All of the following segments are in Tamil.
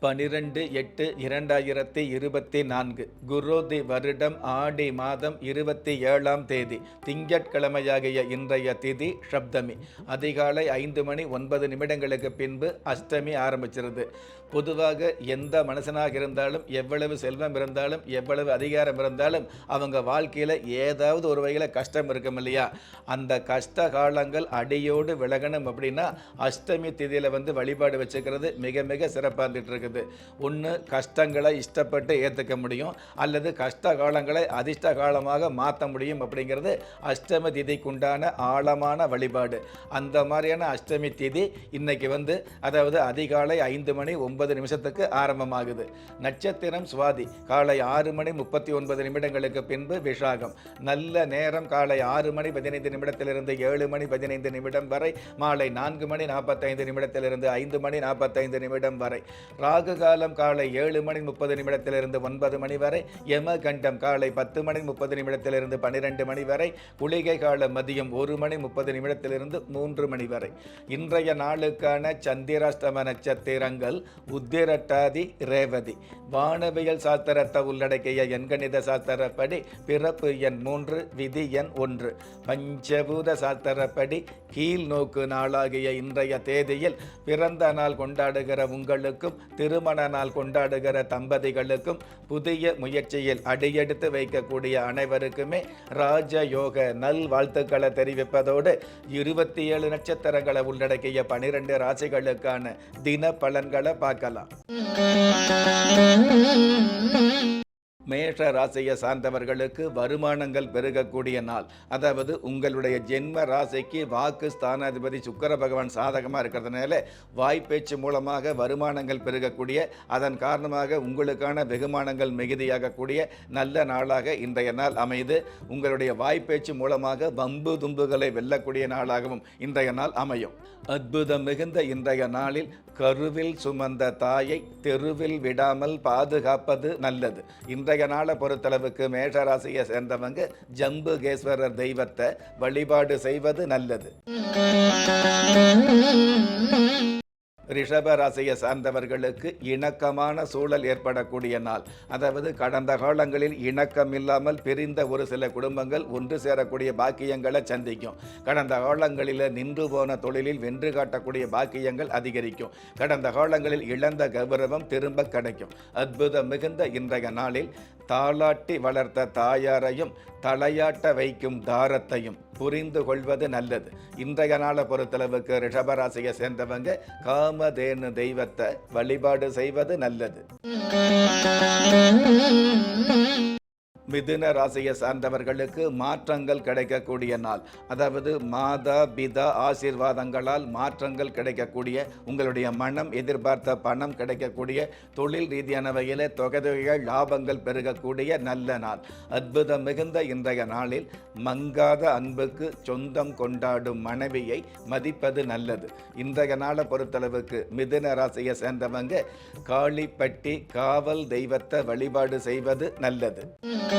பனிரெண்டு எட்டு இரண்டாயிரத்தி இருபத்தி நான்கு குரோதி வருடம் ஆடி மாதம் இருபத்தி ஏழாம் தேதி திங்கட்கிழமையாகிய இன்றைய திதி சப்தமி. அதிகாலை ஐந்து மணி ஒன்பது நிமிடங்களுக்கு பின்பு அஷ்டமி ஆரம்பிச்சிருது. பொதுவாக எந்த மனுஷனாக இருந்தாலும் எவ்வளவு செல்வம் இருந்தாலும் எவ்வளவு அதிகாரம் இருந்தாலும் அவங்க வாழ்க்கையில் ஏதாவது ஒரு வகையில் கஷ்டம் இருக்கும் இல்லையா? அந்த கஷ்ட காலங்கள் அடியோடு விலகணும் அப்படின்னா அஷ்டமி திதியில் வந்து வழிபாடு வச்சுக்கிறது மிக மிக சிறப்பாக இருந்துட்டு இருக்குது ஒன்று கஷ்டங்களை இஷ்டப்பட்டு ஏற்றுக்க முடியும் அல்லது கஷ்ட காலங்களை அதிர்ஷ்ட காலமாக மாற்ற முடியும் அப்படிங்கிறது அஷ்டமி திதிக்குண்டான ஆழமான வழிபாடு. அந்த மாதிரியான அஷ்டமி திதி இன்னைக்கு வந்து அதாவது அதிகாலை ஐந்து மணி ஒன்பது நிமிஷத்துக்கு ஆரம்பமாகுது. நட்சத்திரம் சுவாதி காலை ஆறு மணி முப்பத்தி ஒன்பது நிமிடங்களுக்கு பின்பு விஷாகம். நல்ல நேரம் காலை ஆறு மணி பதினைந்து நிமிடத்திலிருந்து ஏழு மணி பதினைந்து நிமிடம் வரை மாலை நான்கு மணி நாற்பத்தைந்து நிமிடத்திலிருந்து ஐந்து மணி நாற்பத்தைந்து நிமிடம் வரை. ராகு காலம் காலை ஏழு மணி முப்பது நிமிடத்திலிருந்து ஒன்பது மணி வரை யம கண்டம் காலை பத்து மணி முப்பது நிமிடத்திலிருந்து பன்னிரெண்டு மணி வரை குளிகை கால மதியம் ஒரு மணி முப்பது நிமிடத்திலிருந்து மூன்று மணி வரை. இன்றைய நாளுக்கான சந்திராஷ்டம நட்சத்திரங்கள் உத்திரட்டாதி ரேவதி. வானவியல் சாஸ்திரத்தை உள்ளடக்கிய எண்கணித சாஸ்திரப்படி பிறப்பு எண் மூன்று விதி எண் ஒன்று. பஞ்சபூத சாஸ்திரப்படி கீழ் நோக்கு நாளாகிய இன்றைய தேதியில் பிறந்த நாள் கொண்டாடுகிற உங்களுக்கும் திருமண நாள் கொண்டாடுகிற தம்பதிகளுக்கும் புதிய முயற்சியில் அடியெடுத்து வைக்கக்கூடிய அனைவருக்குமே ராஜயோக நல் வாழ்த்துக்களை தெரிவிப்பதோடு இருபத்தி ஏழு நட்சத்திரங்களை உள்ளடக்கிய பனிரெண்டு ராசிகளுக்கான தின பலன்களை కళ மேஷ ராசியை சார்ந்தவர்களுக்கு வருமானங்கள் பெருகக்கூடிய நாள். அதாவது உங்களுடைய ஜென்ம ராசிக்கு வாக்கு ஸ்தானாதிபதி சுக்கர பகவான் சாதகமாக இருக்கிறதுனால வாய்ப்பேச்சு மூலமாக வருமானங்கள் பெருகக்கூடிய அதன் காரணமாக உங்களுக்கான வெகுமானங்கள் மிகுதியாகக்கூடிய நல்ல நாளாக இன்றைய நாள் அமைது உங்களுடைய வாய்ப்பேச்சு மூலமாக வம்பு தும்புகளை வெல்லக்கூடிய நாளாகவும் இன்றைய நாள் அமையும். அற்புதம் மிகுந்த இன்றைய நாளில் கருவில் சுமந்த தாயை தெருவில் விடாமல் பாதுகாப்பது நல்லது. இன்றைய நாளை பொறுத்தளவுக்கு மேஷராசியை சேர்ந்தவங்க ஜம்புகேஸ்வரர் தெய்வத்தை வழிபாடு செய்வது நல்லது. ரிஷபராசியை சார்ந்தவர்களுக்கு இணக்கமான சூழல் ஏற்படக்கூடிய நாள். அதாவது கடந்த காலங்களில் இணக்கம் இல்லாமல் பிரிந்த ஒரு சில குடும்பங்கள் ஒன்று சேரக்கூடிய பாக்கியங்களை சந்திக்கும். கடந்த காலங்களில் நின்று போன தொழிலில் வென்று காட்டக்கூடிய பாக்கியங்கள் அதிகரிக்கும். கடந்த காலங்களில் இழந்த கௌரவம் திரும்ப கிடைக்கும். அற்புதம் மிகுந்த இன்றைய நாளில் தாளாட்டி வளர்த்த தாயாரையும் தலையாட்ட வைக்கும் தாரத்தையும் புரிந்து கொள்வது நல்லது. இன்றைய நாளை பொறுத்தளவுக்கு ரிஷபராசியை சேர்ந்தவங்க காமதேனு தெய்வத்தை வழிபாடு செய்வது நல்லது. மிதுன ராசியை சார்ந்தவர்களுக்கு மாற்றங்கள் கிடைக்கக்கூடிய நாள். அதாவது மாதா பிதா ஆசீர்வாதங்களால் மாற்றங்கள் கிடைக்கக்கூடிய உங்களுடைய மனம் எதிர்பார்த்த பணம் கிடைக்கக்கூடிய தொழில் ரீதியான வகையில் தொகைகள் லாபங்கள் பெருகக்கூடிய நல்ல நாள். அற்புதம் மிகுந்த இன்றைய நாளில் மங்காத அன்புக்கு சொந்தம் கொண்டாடும் மனைவியை மதிப்பது நல்லது. இன்றைய நாளை பொறுத்தளவுக்கு மிதுன ராசியை சேர்ந்தவங்க காளிப்பட்டி காவல் தெய்வத்தை வழிபாடு செய்வது நல்லது.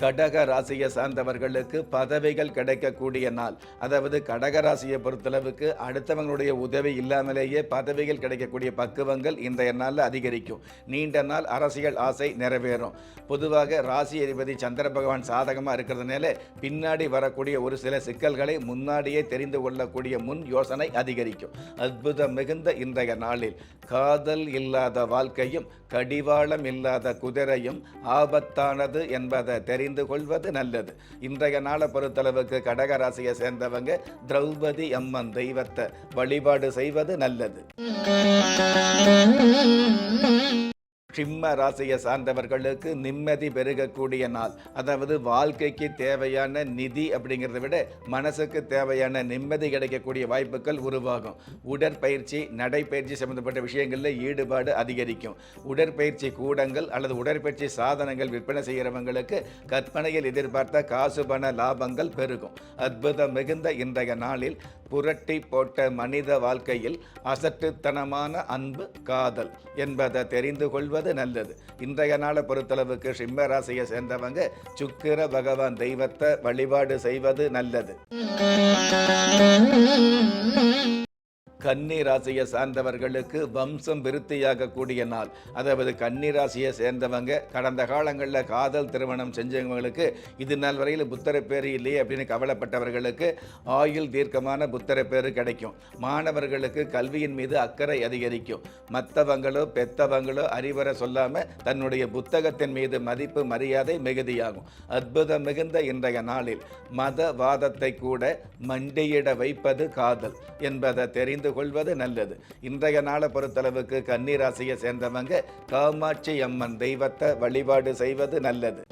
கடக ராசியை சார்ந்தவர்களுக்கு பதவிகள் கிடைக்கக்கூடிய நாள். அதாவது கடக ராசியை பொறுத்தளவுக்கு அடுத்தவங்களுடைய உதவி இல்லாமலேயே பதவிகள் கிடைக்கக்கூடிய பக்குவங்கள் இன்றைய நாளில் அதிகரிக்கும். நீண்ட நாள் அரசியல் ஆசை நிறைவேறும். பொதுவாக ராசி அதிபதி சந்திர பகவான் சாதகமாக இருக்கிறதுனால பின்னாடி வரக்கூடிய ஒரு சில சிக்கல்களை முன்னாடியே தெரிந்து கொள்ளக்கூடிய முன் யோசனை அதிகரிக்கும். அற்புதம் மிகுந்த இன்றைய நாளில் காதல் இல்லாத வாழ்க்கையும் கடிவாளம் இல்லாத குதிரையும் ஆபத்தானது என்பதை தெரிந்து கொள்வது நல்லது. இன்றைய நாளை பொறுத்தளவுக்கு கடக ராசியை சேர்ந்தவங்க திரௌபதி அம்மன் தெய்வத்தை வழிபாடு செய்வது நல்லது. சிம்ம ராசியை சார்ந்தவர்களுக்கு நிம்மதி பெருகக்கூடிய நாள். அதாவது வாழ்க்கைக்கு தேவையான நிதி அப்படிங்கிறத விட மனசுக்கு தேவையான நிம்மதி கிடைக்கக்கூடிய வாய்ப்புகள் உருவாகும். உடற்பயிற்சி நடைப்பயிற்சி சம்பந்தப்பட்ட விஷயங்களில் ஈடுபாடு அதிகரிக்கும். உடற்பயிற்சி கூடங்கள் அல்லது உடற்பயிற்சி சாதனங்கள் விற்பனை செய்கிறவங்களுக்கு கற்பனையில் எதிர்பார்த்த காசு பண லாபங்கள் பெருகும். அற்புதம் மிகுந்த இன்றைய நாளில் புரட்டி போட்ட மனித வாழ்க்கையில் அசட்டுத்தனமான அன்பு காதல் என்பதை தெரிந்து கொள்வது நல்லது. இன்றைய நாளை பொறுத்தளவுக்கு சிம்ம ராசியை சேர்ந்தவங்க சுக்கிர பகவான் தெய்வத்தை வழிபாடு செய்வது நல்லது. கன்னி ராசியை சார்ந்தவர்களுக்கு வம்சம் விருத்தியாகக்கூடிய நாள். அதாவது கன்னி ராசியை சேர்ந்தவங்க கடந்த காலங்களில் காதல் திருமணம் செஞ்சவங்களுக்கு இது நாள் வரையில் புத்தரை பேர் இல்லையே அப்படின்னு கவலைப்பட்டவர்களுக்கு ஆயுள் தீர்க்கமான புத்தர பேர் கிடைக்கும். மாணவர்களுக்கு கல்வியின் மீது அக்கறை அதிகரிக்கும். மற்றவங்களோ பெத்தவங்களோ அறிவுரை சொல்லாமல் தன்னுடைய புத்தகத்தின் மீது மதிப்பு மரியாதை மிகுதியாகும். அற்புதம் மிகுந்த இன்றைய நாளில் மதவாதத்தை கூட மண்டியிட வைப்பது காதல் என்பதை தெரிந்து கொள்வது நல்லது. இன்றைய நாளை பொறுத்தளவுக்கு கன்னிராசியை சேர்ந்தவங்க காமாட்சி அம்மன் தெய்வத்தை வழிபாடு செய்வது நல்லது.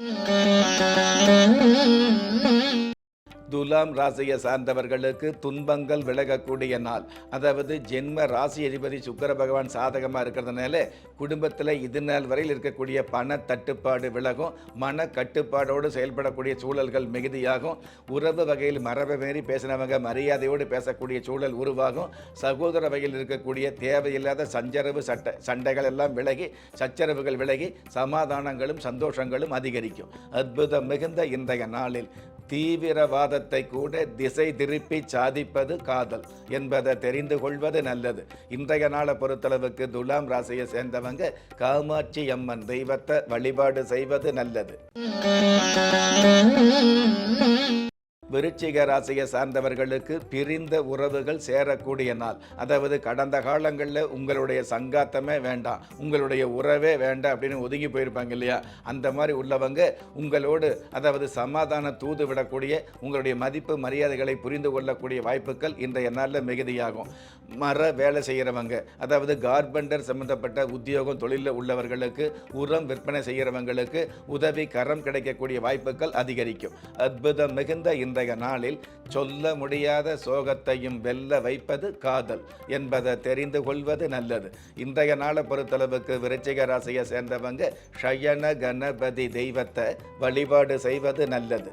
துலாம் ராசியை சார்ந்தவர்களுக்கு துன்பங்கள் விலகக்கூடிய நாள். அதாவது ஜென்ம ராசி அதிபதி சுக்கர பகவான் சாதகமாக இருக்கிறதுனால குடும்பத்தில் இது நாள் வரையில் இருக்கக்கூடிய பண தட்டுப்பாடு விலகும். மன கட்டுப்பாடோடு செயல்படக்கூடிய சூழல்கள் மிகுதியாகும். உறவு வகையில் மரபை மீறி பேசினவங்க மரியாதையோடு பேசக்கூடிய சூழல் உருவாகும். சகோதர வகையில் இருக்கக்கூடிய தேவையில்லாத சஞ்சரவு சட்ட சண்டைகள் எல்லாம் விலகி சச்சரவுகள் விலகி சமாதானங்களும் சந்தோஷங்களும் அதிகரிக்கும். அற்புதம் மிகுந்த இன்றைய நாளில் தீவிரவாத தீவிரவாதத்தை கூட திசை திருப்பி சாதிப்பது காதல் என்பதை தெரிந்து கொள்வது நல்லது. இன்றைய நாளை பொறுத்தளவுக்கு துலாம் ராசியை சேர்ந்தவங்க காமாட்சி அம்மன் தெய்வத்தை வழிபாடு செய்வது நல்லது. விருச்சிக ராசியை சார்ந்தவர்களுக்கு பிரிந்த உறவுகள் சேரக்கூடிய நாள். அதாவது கடந்த காலங்களில் உங்களுடைய சங்காத்தமே வேண்டாம் உங்களுடைய உறவே வேண்டாம் அப்படின்னு ஒதுங்கி போயிருப்பாங்க இல்லையா? அந்த மாதிரி உள்ளவங்க உங்களோடு அதாவது சமாதான தூது விடக்கூடிய உங்களுடைய மதிப்பு மரியாதைகளை புரிந்து கொள்ளக்கூடிய வாய்ப்புகள் இன்றைய நாளில் மிகுதியாகும். மர வேலை செய்கிறவங்க அதாவது கார்பெண்டர் சம்பந்தப்பட்ட உத்தியோகம் தொழிலில் உள்ளவர்களுக்கு உரம் விற்பனை செய்கிறவங்களுக்கு உதவி கரம் கிடைக்கக்கூடிய வாய்ப்புகள் அதிகரிக்கும். அற்புதம் மிகுந்த இந்த இன்றைய நாளில் சொல்ல முடியாத சோகத்தையும் வெல்ல வைப்பது காதல் என்பதை தெரிந்து கொள்வது நல்லது. இன்றைய நாளை பொறுத்தளவுக்கு விருச்சிக ராசியை சேர்ந்தவங்க ஷயன கணபதி தெய்வத்தை வழிபாடு செய்வது நல்லது.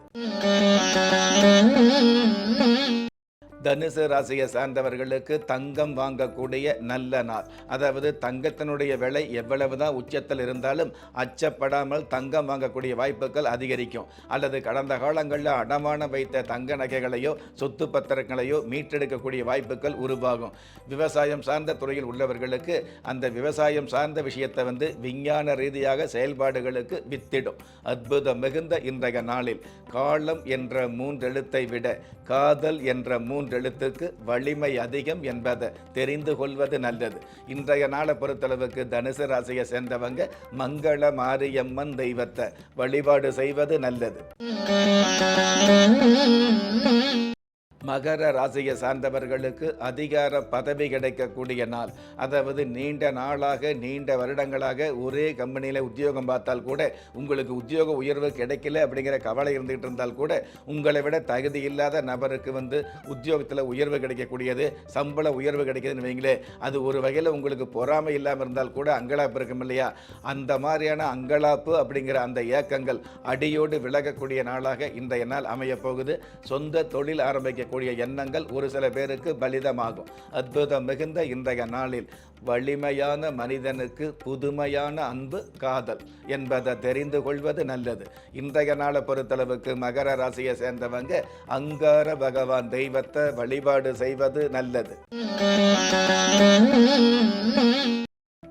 தனுசு ராசியை சார்ந்தவர்களுக்கு தங்கம் வாங்கக்கூடிய நல்ல நாள். அதாவது தங்கத்தினுடைய விலை எவ்வளவு தான் உச்சத்தில் இருந்தாலும் அச்சப்படாமல் தங்கம் வாங்கக்கூடிய வாய்ப்புகள் அதிகரிக்கும். அல்லது கடந்த காலங்களில் அடமானம் வைத்த தங்க நகைகளையோ சொத்து பத்திரங்களையோ மீட்டெடுக்கக்கூடிய வாய்ப்புகள் உருவாகும். விவசாயம் சார்ந்த துறையில் உள்ளவர்களுக்கு அந்த விவசாயம் சார்ந்த விஷயத்தை வந்து விஞ்ஞான ரீதியாக செயல்பாடுகளுக்கு வித்திடும். அற்புதம் மிகுந்த இன்றைய நாளில். காலம் என்ற மூன்றெழுத்தை விட காதல் என்ற மூன்று எழுத்துக்கு வலிமை அதிகம் என்பதை தெரிந்து கொள்வது நல்லது. இன்றைய நாளை பொறுத்தளவுக்கு தனுசு ராசியை சேர்ந்தவங்க மங்கள மாரியம்மன் தெய்வத்தை வழிபாடு செய்வது நல்லது. மகர ராசியை சார்ந்தவர்களுக்கு அதிகார பதவி கிடைக்கக்கூடிய நாள். அதாவது நீண்ட நாளாக நீண்ட வருடங்களாக ஒரே கம்பெனியில் உத்தியோகம் பார்த்தால் கூட உங்களுக்கு உத்தியோக உயர்வு கிடைக்கல அப்படிங்கிற கவலை இருந்துகிட்டு இருந்தால் கூட உங்களை விட தகுதி இல்லாத நபருக்கு வந்து உத்தியோகத்தில் உயர்வு கிடைக்கக்கூடியது சம்பள உயர்வு கிடைக்குதுன்னு வைங்களேன் அது ஒரு வகையில் உங்களுக்கு பொறாமை இல்லாமல் இருந்தால் கூட அங்கலாப்பு இருக்கும் இல்லையா? அந்த மாதிரியான அங்கலாப்பு அப்படிங்கிற அந்த ஏக்கங்கள் அடியோடு விலகக்கூடிய நாளாக இன்றைய நாள் அமையப்போகுது சொந்த தொழில் ஆரம்பிக்க ஆரம்பிக்கக்கூடிய எண்ணங்கள் ஒரு சில பேருக்கு பலிதமாகும். அற்புதம் மிகுந்த இன்றைய நாளில் வலிமையான மனிதனுக்கு புதுமையான அன்பு காதல் என்பதை தெரிந்து கொள்வது நல்லது. இன்றைய நாளை பொறுத்தளவுக்கு மகர ராசியை சேர்ந்தவங்க அங்கார பகவான் தெய்வத்தை வழிபாடு செய்வது நல்லது.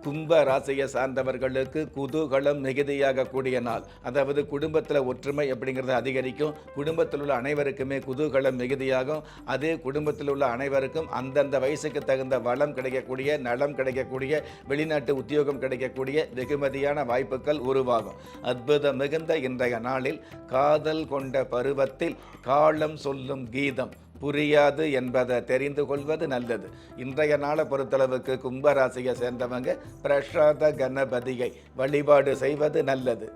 கும்ப ராசியை சார்ந்தவர்களுக்கு குதூகலம் மிகுதியாக கூடிய நாள். அதாவது குடும்பத்தில் ஒற்றுமை அப்படிங்கிறது அதிகரிக்கும். குடும்பத்தில் உள்ள அனைவருக்குமே குதூகலம் மிகுதியாகும். அதே குடும்பத்தில் உள்ள அனைவருக்கும் அந்தந்த வயசுக்கு தகுந்த வளம் கிடைக்கக்கூடிய நலம் கிடைக்கக்கூடிய வெளிநாட்டு உத்தியோகம் கிடைக்கக்கூடிய வெகுமதியான வாய்ப்புகள் உருவாகும். அற்புதம் மிகுந்த இன்றைய நாளில் காதல் கொண்ட பருவத்தில் காலம் சொல்லும் கீதம். புரியாது என்பதை தெரிந்து கொள்வது நல்லது. இன்றைய நாளை பொறுத்தளவுக்கு கும்பராசியை சேர்ந்தவங்க பிரசாத கணபதியை வழிபாடு செய்வது நல்லது.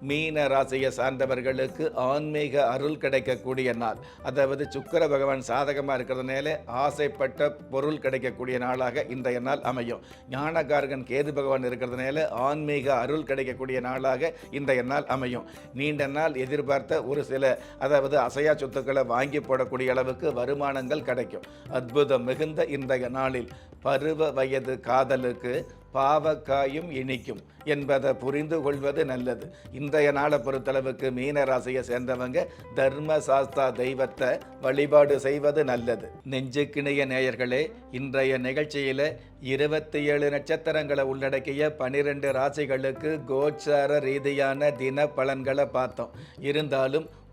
மீன ராசியை சார்ந்தவர்களுக்கு ஆன்மீக அருள் கிடைக்கக்கூடிய நாள். அதாவது சுக்கர பகவான் சாதகமாக இருக்கிறதுனால ஆசைப்பட்ட பொருள் கிடைக்கக்கூடிய நாளாக இன்றைய நாள் அமையும். ஞானகார்கன் கேது பகவான் இருக்கிறதுனால ஆன்மீக அருள் கிடைக்கக்கூடிய நாளாக இன்றைய நாள் அமையும். நீண்ட நாள் எதிர்பார்த்த ஒரு சில அதாவது அசையா சொத்துக்களை வாங்கி போடக்கூடிய அளவுக்கு வருமானங்கள் கிடைக்கும். அற்புதம் மிகுந்த இன்றைய நாளில் பருவ வயது காதலுக்கு பாவக்காயும் இனிக்கும் என்பதை புரிந்து கொள்வது நல்லது. இன்றைய நாளை பொறுத்தளவுக்கு மீன ராசியை சேர்ந்தவங்க தர்ம சாஸ்தா தெய்வத்தை வழிபாடு செய்வது நல்லது. நெஞ்சுக்கிணைய நேயர்களே இன்றைய நிகழ்ச்சியில் இருபத்தி ஏழு நட்சத்திரங்களை உள்ளடக்கிய பனிரெண்டு ராசிகளுக்கு கோச்சார ரீதியான தின பலன்களை பார்த்தோம். இருந்தாலும்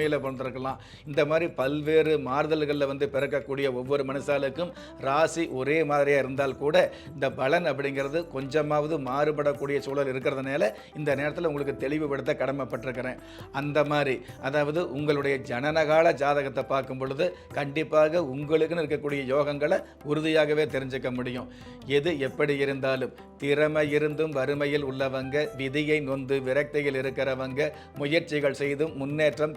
நவமியில் பிறந்திருக்கலாம் இந்த மாதிரி பல்வேறு மாறுதல்களில் வந்து பிறக்கக்கூடிய ஒவ்வொரு மனுஷாலுக்கும் ராசி ஒரே மாதிரியாக இருந்தால் கூட இந்த பலன் அப்படிங்கிறது கொஞ்சமாவது மாறுபடக்கூடிய சூழல் இருக்கிறதுனால இந்த நேரத்தில் உங்களுக்கு தெளிவுபடுத்த கடமைப்பட்டிருக்கிறேன். அந்த மாதிரி அதாவது உங்களுடைய ஜனனகால ஜாதகத்தை பார்க்கும் பொழுது கண்டிப்பாக உங்களுக்குன்னு இருக்கக்கூடிய யோகங்களை உறுதியாகவே தெரிஞ்சுக்க முடியும். எது எப்படி இருந்தாலும் திறமை இருந்தும் வறுமையில் உள்ளவங்க விதியை நொந்து விரக்தியில் இருக்கிறவங்க முயற்சிகள் செய்தும் முன்னேற்றம்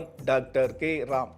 டாக்டர் கே. ராம்.